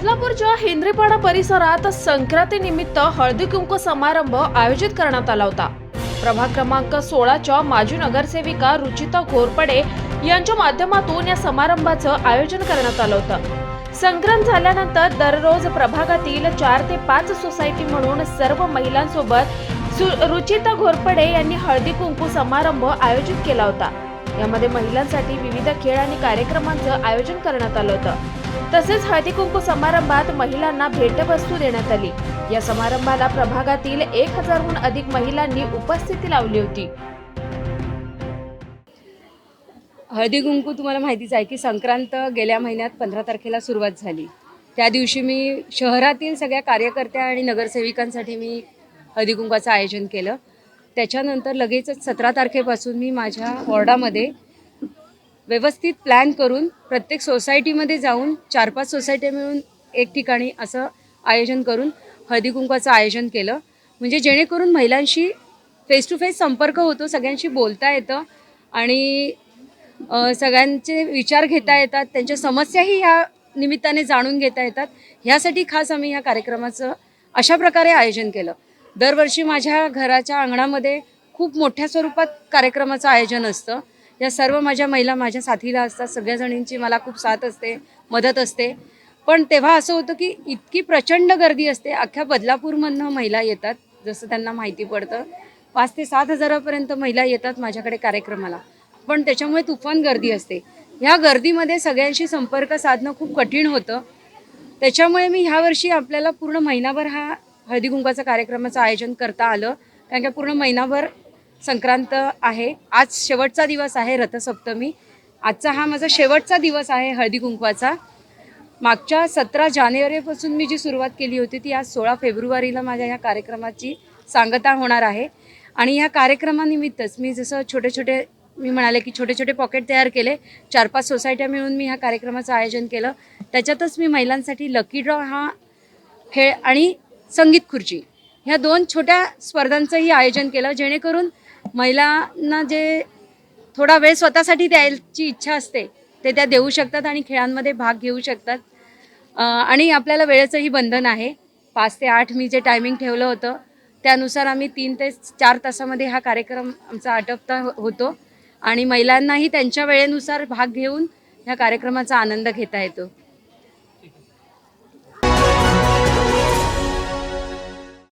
हिंद्रीपाडा परिसरात संक्रांतीनिमित्त हळदी कुंकू समारंभ आयोजित करण्यात आला होता. प्रभाग क्रमांक सोळाच्या माजी नगरसेविका रुचिता घोरपडे यांच्या माध्यमातून या समारंभाचं आयोजन करण्यात आलं होतं. संक्रांत झाल्यानंतर दररोज प्रभागातील चार ते पाच सोसायटी म्हणून सर्व महिलांसोबत सु- रुचिता घोरपडे यांनी हळदी कुंकू समारंभ आयोजित केला होता. यामध्ये महिलांसाठी विविध खेळ आणि कार्यक्रमांचं आयोजन करण्यात आलं होतं. तसेच हळदी कुंकू समारंभात महिलांना भेटवस्तू देण्यात आली. या समारंभाला प्रभागातील एक हजारहून अधिक महिलांनी उपस्थिती लावली होती. हळदी कुंकू तुम्हाला माहितीच आहे की संक्रांत गेल्या महिन्यात पंधरा तारखेला सुरुवात झाली. त्या दिवशी मी शहरातील सगळ्या कार्यकर्त्या आणि नगरसेविकांसाठी मी हळदी कुंकवाचं आयोजन केलं. त्याच्यानंतर लगेचच सतरा तारखेपासून मी माझ्या वॉर्डामध्ये व्यवस्थित प्लॅन करून प्रत्येक सोसायटीमध्ये जाऊन चार पाच सोसायटी मिळून एक ठिकाणी असं आयोजन करून हळदी कुंकवाचं आयोजन केलं. म्हणजे जेणेकरून महिलांशी फेस टू फेस संपर्क होतो सगळ्यांशी बोलता येतं आणि सगळ्यांचे विचार घेता येतात त्यांच्या समस्याही ह्या निमित्ताने जाणून घेता येतात. ह्यासाठी खास आम्ही ह्या कार्यक्रमाचं अशा प्रकारे आयोजन केलं. दरवर्षी माझ्या घराच्या अंगणामध्ये खूप मोठ्या स्वरूपात कार्यक्रमाचं आयोजन असतं. या सर्व माझ्या महिला माझ्या साथीला असतात सगळ्या जणींची मला खूप साथ असते मदत असते. पण तेव्हा असं होतं की इतकी प्रचंड गर्दी असते अख्ख्या बदलापूरमधनं महिला येतात जसं त्यांना माहिती पडतं. पाच ते सात हजारापर्यंत महिला येतात माझ्याकडे कार्यक्रमाला. पण त्याच्यामुळे तुफान गर्दी असते. ह्या गर्दीमध्ये सगळ्यांशी संपर्क साधणं खूप कठीण होतं. त्याच्यामुळे मी ह्यावर्षी आपल्याला पूर्ण महिनाभर हा हळदी कुंकाचा कार्यक्रमाचं आयोजन करता आलं. कारण का पूर्ण महिनाभर संक्रांत आहे. आज शेवटचा दिवस आहे रथसप्तमी. आजचा हा माझा शेवटचा दिवस आहे हळदी कुंकवाचा. मागच्या सतरा जानेवारीपासून मी जी सुरुवात केली होती ती आज सोळा फेब्रुवारीला माझ्या ह्या कार्यक्रमाची सांगता होणार आहे. आणि ह्या कार्यक्रमानिमित्तच मी जसं छोटे छोटे मी म्हणाले की छोटे छोटे पॉकेट तयार केले. चार पाच सोसायट्या मिळून मी ह्या कार्यक्रमाचं आयोजन केलं. त्याच्यातच मी महिलांसाठी लकी ड्रॉ हा खेळ आणि संगीत खुर्ची. ह्या दोन छोट्या स्पर्धांचंही आयोजन केलं जेणेकरून महिलांना जे थोडा वेळ स्वतःसाठी द्यायची इच्छा असते ते त्या देऊ शकतात आणि खेळांमध्ये भाग घेऊ शकतात. आणि आपल्याला वेळेचंही बंधन आहे. पाच ते आठ मी जे टायमिंग ठेवलं होतं त्यानुसार आम्ही तीन ते चार तासामध्ये हा कार्यक्रम आमचा आटपता हो-, होतो. आणि महिलांनाही त्यांच्या वेळेनुसार भाग घेऊन ह्या कार्यक्रमाचा आनंद घेता येतो.